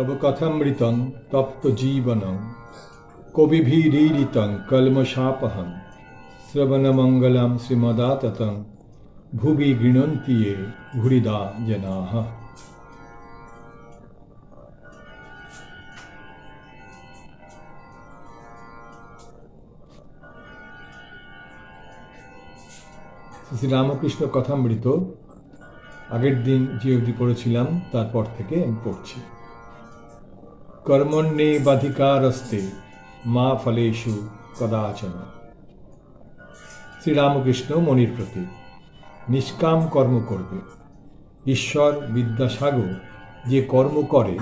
তব কথামৃতং তপ্ত জীবনং। কবিভিরীরিতং কলমশাপহং। শ্রবণমঙ্গলম শ্রীমদাততং। ভুবি গৃণন্তি ये ভুরিদা জনাः শ্রী রামকৃষ্ণ কথামৃত। আগের দিন যে অবধি পড়েছিলাম, তারপর থেকে আমি পড়ছি। কর্মণ্যে বাধিকারস্তে মা ফলেষু কদাচন শ্রীরামকৃষ্ণ মনির প্রতি নিষ্কাম কর্ম করবে ঈশ্বর বিদ্যাসাগর যে কর্ম করে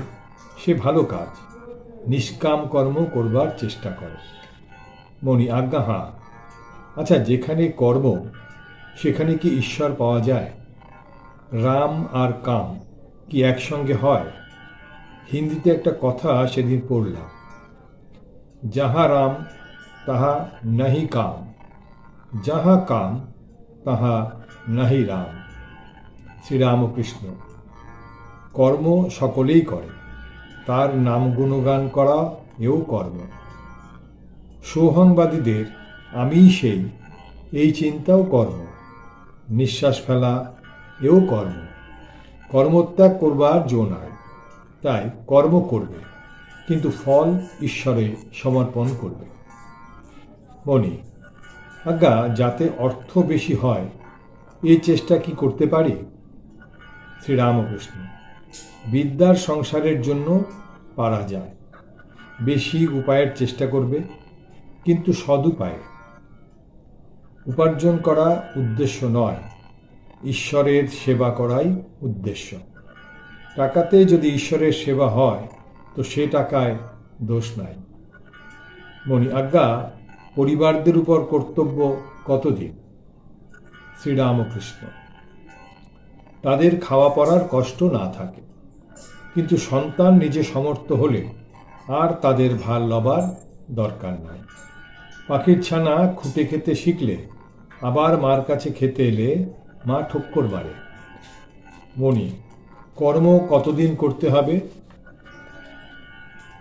সে ভালো কাজ। নিষ্কাম কর্ম করবার চেষ্টা করে। মণি আজ্ঞা হা আচ্ছা যেখানে কর্ম সেখানে কি ঈশ্বর পাওয়া যায় রাম আর কাম কি একসঙ্গে হয় হিন্দিতে একটা কথা সেদিন পড়লাম। যাহা রাম, তাহা নাহি কাম। যাহা কাম, তাহা নাহি রাম। শ্রীরামকৃষ্ণ, কর্ম সকলেই করে। তার নাম গুণগান করা, এও কর্ম। সৌহংবাদীদের আমি সেই, এই চিন্তাও কর্ম। নিঃশ্বাস ফেলা, এও কর্ম। কর্মত্যাগ করবার জো নাই। তাই কর্ম করবে, কিন্তু ফল ঈশ্বরে সমর্পণ করবে। মনি আজ্ঞা, যাতে অর্থ বেশি হয় এই চেষ্টা কি করতে পারি? শ্রীরামকৃষ্ণ, বিদ্যার সংসারের জন্য পারা যায়। বেশি উপায়ের চেষ্টা করবে, কিন্তু সদুপায়ে। উপার্জন করা উদ্দেশ্য নয়, ঈশ্বরের সেবা করাই উদ্দেশ্য। টাকাতে যদি ঈশ্বরের সেবা হয়, তো সে টাকায় দোষ নাই। মণি আজ্ঞা, পরিবারদের উপর কর্তব্য কতদিন? শ্রীরামকৃষ্ণ। তাদের খাওয়া পড়ার কষ্ট না থাকে, কিন্তু সন্তান নিজে সমর্থ হলে আর তাদের ভালো লবার দরকার নাই। পাখির ছানা খুঁটে খেতে শিখলে, আবার মার কাছে খেতে এলে মা ঠক্কর মারে। মণি কর্ম কতদিন করতে হবে?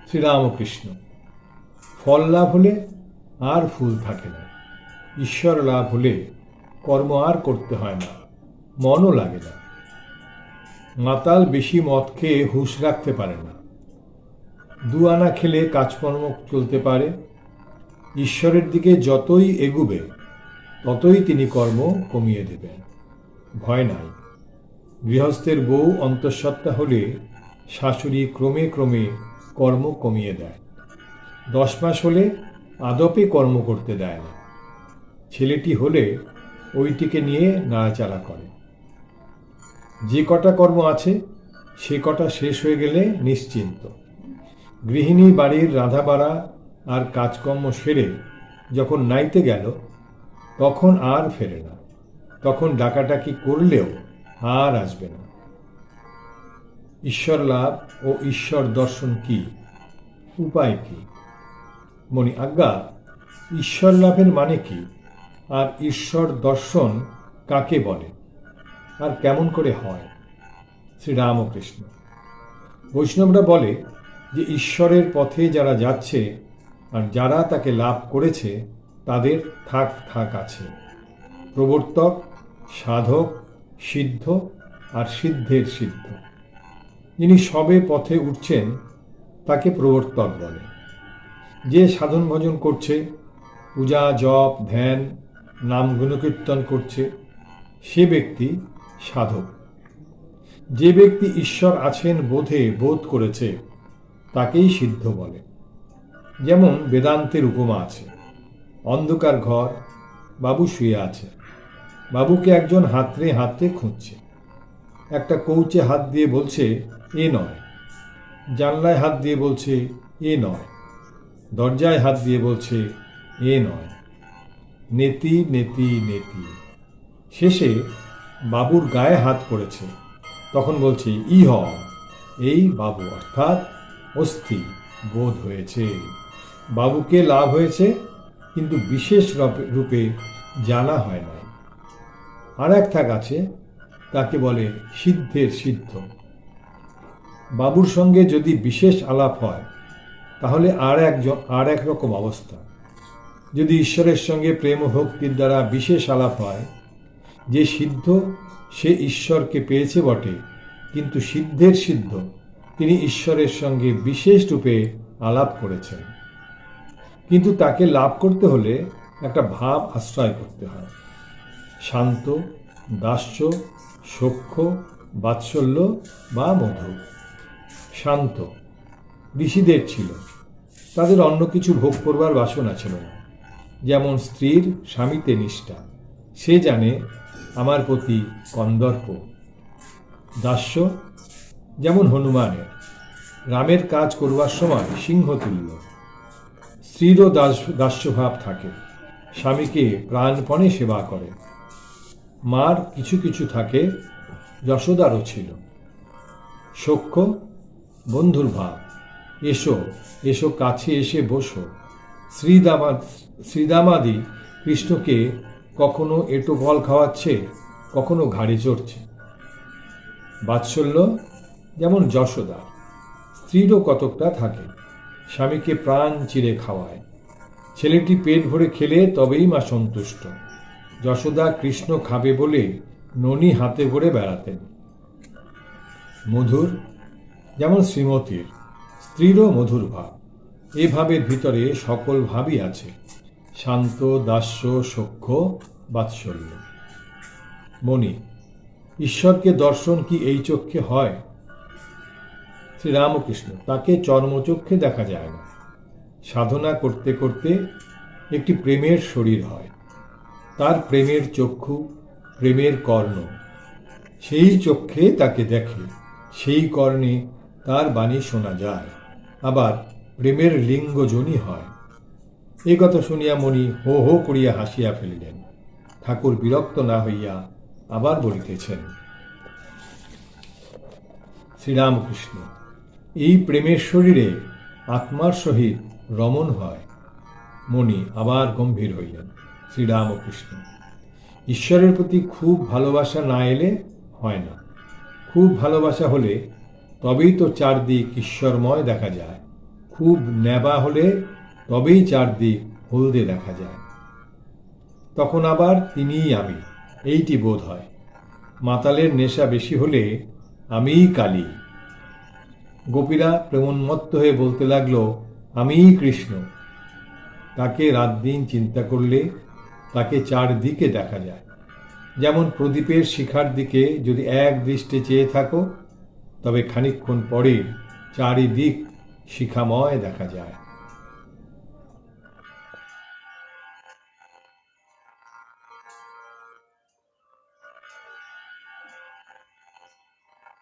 শ্রীরামকৃষ্ণ, ফল লাভ হলে আর ফুল থাকে না। ঈশ্বর লাভ হলে কর্ম আর করতে হয় না, মনও লাগে না। মাতাল বেশি মদ খেয়ে হুঁশ রাখতে পারে না। দু আনা খেলে কাজকর্ম চলতে পারে। ঈশ্বরের দিকে যতই এগুবে, ততই তিনি কর্ম কমিয়ে দেবেন। ভয় নাই। গৃহস্থের বউ অন্তঃসত্ত্বা হলে শাশুড়ি ক্রমে ক্রমে কর্ম কমিয়ে দেয়। দশ মাস হলে আদপে কর্ম করতে দেয় না। ছেলেটি হলে ওইটিকে নিয়ে নাড়াচাড়া করে। যে কটা কর্ম আছে, সে কটা শেষ হয়ে গেলে নিশ্চিন্ত। গৃহিণী বাড়ির রাঁধাবাড়া আর কাজকর্ম সেরে যখন নাইতে গেল, তখন আর ফেরে না। তখন ডাকাটাকি করলেও আর আসবে না। ঈশ্বর লাভ ও ঈশ্বর দর্শন কি? উপায় কি? মনি আজ্ঞা, ঈশ্বর লাভের মানে কি? আর ঈশ্বর দর্শন কাকে বলে? আর কেমন করে হয়? শ্রীরামকৃষ্ণ। বৈষ্ণবরা বলে যে ঈশ্বরের পথে যারা যাচ্ছে আর যারা তাকে লাভ করেছে, তাদের থাক থাক আছে। প্রবর্তক, সাধক সিদ্ধ আর সিদ্ধের সিদ্ধ। যিনি সবে পথে উঠছেন, তাকে প্রবর্তক বলে। যে সাধন ভজন করছে, পূজা, জপ, ধ্যান, নাম গুণকীর্তন করছে, সে ব্যক্তি সাধক। যে ব্যক্তি ঈশ্বর আছেন বোধে বোধ করেছে, তাকেই সিদ্ধ বলে। যেমন বেদান্তের উপমা আছে, অন্ধকার ঘর, বাবু শুয়ে আছে। বাবুকে একজন হাতড়ে হাতড়ে খুঁজছে। একটা কৌচে হাত দিয়ে বলছে, এ নয়। জানলায় হাত দিয়ে বলছে, এ নয়। দরজায় হাত দিয়ে বলছে, এ নয়। নেতি নেতি নেতি। শেষে বাবুর গায়ে হাত পড়েছে। তখন বলছে ই হ এই বাবু অর্থাৎ অস্থি বোধ হয়েছে। বাবুকে লাভ হয়েছে, কিন্তু বিশেষ রূপে- রূপে জানা হয় না আর এক থাক আছে, তাকে বলে সিদ্ধের সিদ্ধ। বাবুর সঙ্গে যদি বিশেষ আলাপ হয়, তাহলে আর একজন আর এক রকম অবস্থা। যদি ঈশ্বরের সঙ্গে প্রেম ভক্তির দ্বারা বিশেষ আলাপ হয়, যে সিদ্ধ সে ঈশ্বরকে পেয়েছে বটে, কিন্তু সিদ্ধের সিদ্ধ তিনি ঈশ্বরের সঙ্গে বিশেষ রূপে আলাপ করেছেন। কিন্তু তাকে লাভ করতে হলে একটা ভাব আশ্রয় করতে হয়। শান্ত, দাস্য সখ্য বাৎসল্য বা মধু। শান্ত। ঋষিদের ছিল। তাদের অন্য কিছু ভোগ করবার বাসনা ছিল না যেমন স্ত্রীর স্বামীতে নিষ্ঠা। সে জানে আমার প্রতি কন্দর্প। দাস্য যেমন হনুমানের। রামের কাজ করবার সময় সিংহ সিংহতুল্য স্ত্রীরও দাস দাস্যভাব থাকে। স্বামীকে প্রাণপণে সেবা করে। মার কিছু কিছু থাকে, যশোদারও ছিল। সখ্য বন্ধুর ভাব। এসো এসো, কাছে এসে বসো। শ্রীদামা, শ্রীদামাদি কৃষ্ণকে কখনো এটো ফল খাওয়াচ্ছে, কখনো ঘাড়ে চড়ছে। বাৎসল্য যেমন যশোদা স্ত্রীরও কতকটা থাকে। স্বামীকে প্রাণ চিরে খাওয়ায়। ছেলেটি পেট ভরে খেলে তবেই মা সন্তুষ্ট। যশোদা কৃষ্ণ খাবে বলে ননি হাতে ভরে বেড়াতেন। মধুর, যেমন শ্রীমতীর, স্ত্রীরও মধুর ভাব। এ ভাবের ভিতরে সকল ভাবই আছে। শান্ত, দাস্য, সখ্য, বাৎসল্য। মণি, ঈশ্বরকে দর্শন কি এই চক্ষে হয়? শ্রীরামকৃষ্ণ, তাকে চর্মচক্ষে দেখা যায় না। সাধনা করতে করতে একটি প্রেমের শরীর হয়। তার প্রেমের চক্ষু, প্রেমের কর্ণ। সেই চক্ষে তাকে দেখে, সেই কর্ণে তার বাণী শোনা যায়। আবার প্রেমের লিঙ্গজনী হয়। এ কথা শুনিয়া মণি হো হো করিয়া হাসিয়া ফেলিলেন। ঠাকুর বিরক্ত না হইয়া আবার বলিতেছেন, শ্রীরামকৃষ্ণ, এই প্রেমের শরীরে আত্মার সহিত রমণ হয়। মণি আবার গম্ভীর হইলেন। শ্রীরামকৃষ্ণ। ঈশ্বরের প্রতি খুব ভালোবাসা না এলে হয় না। খুব ভালোবাসা হলে তবেই তো চারদিক ঈশ্বরময় দেখা যায়। খুব নেবা হলে তবেই চারদিক হলদে দেখা যায়। তখন আবার তিনিই আমি, এইটি বোধ হয়। মাতালের নেশা বেশি হলে আমিই কালী। গোপীরা প্রেমোন্মত্ত হয়ে বলতে লাগল, আমিই কৃষ্ণ। তাকে রাত দিন চিন্তা করলে তাকে চারদিকে দেখা যায়। যেমন প্রদীপের শিখার দিকে যদি এক দৃষ্টে চেয়ে থাকো, তবে খানিক্ষণ পরে চারিদিক শিখাময় দেখা যায়।